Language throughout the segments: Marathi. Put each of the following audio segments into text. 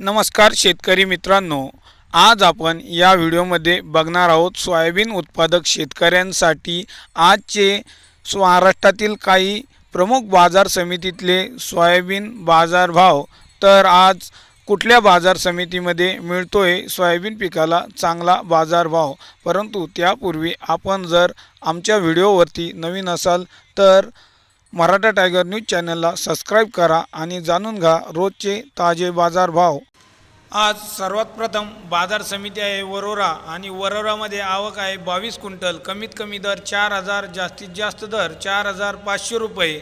नमस्कार शेतकरी मित्रांनो आज आपण या व्हिडिओमध्ये बघणार आहोत सोयाबीन उत्पादक शेतकऱ्यांसाठी आजचे महाराष्ट्रातील काही प्रमुख बाजार समितीतले सोयाबीन बाजारभाव. तर आज कुठल्या बाजार समितीमध्ये मिळतोय सोयाबीन पिकाला चांगला बाजारभाव? परंतु त्यापूर्वी आपण जर आमच्या व्हिडिओवरती नवीन असाल तर मराठा टायगर न्यूज चॅनलला सबस्क्राईब करा आणि जाणून घ्या रोजचे ताजे बाजारभाव. आज सर्वात प्रथम बाजार समिती आहे वरोरा आणि वरोरामध्ये आवक आहे बावीस क्विंटल. कमीत कमी दर चार हजार जास्तीत जास्त दर चार हजार पाचशे रुपये.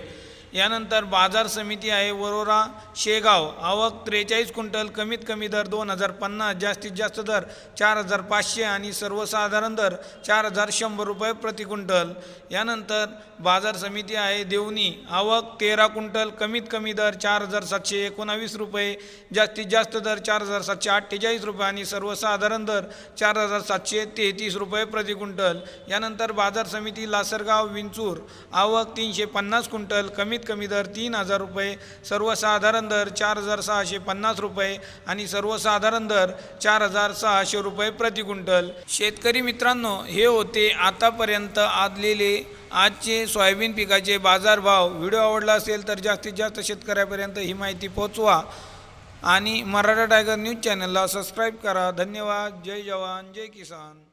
यानंतर बाजार समिती आहे वरोरा शेगाव आवक त्रेचाळीस क्विंटल कमीत कमी दर दोन हजार पन्नास जास्तीत जास्त दर चार हजार पाचशे आणि सर्वसाधारण दर चार हजार शंभर रुपये प्रति क्विंटल. यानंतर बाजार समिती आहे देवणी आवक तेरा क्विंटल कमीत कमी दर चार हजार सातशे एकोणावीस रुपये जास्तीत जास्त दर चार हजार सातशे अठ्ठेचाळीस रुपये आणि सर्वसाधारण दर चार हजार सातशे तेहतीस रुपये प्रति क्विंटल. यानंतर बाजार समिती लासरगाव विंचूर आवक तीनशे पन्नास क्विंटल कमीत कमी दर तीन हजार रुपये सर्वसाधारण दर चार हजार सहाशे पन्नास रुपये आणि सर्वसाधारण दर चार हजार सहाशे रुपये प्रति क्विंटल. शेतकरी मित्रांनो हे होते आतापर्यंत आदलेले आजचे सोयाबीन पिकाचे बाजारभाव. व्हिडिओ आवडला असेल तर जास्तीत जास्त शेतकऱ्यापर्यंत ही माहिती पोचवा आणि मराठा टायगर न्यूज चॅनलला सबस्क्राईब करा. धन्यवाद. जय जवान. जय किसान.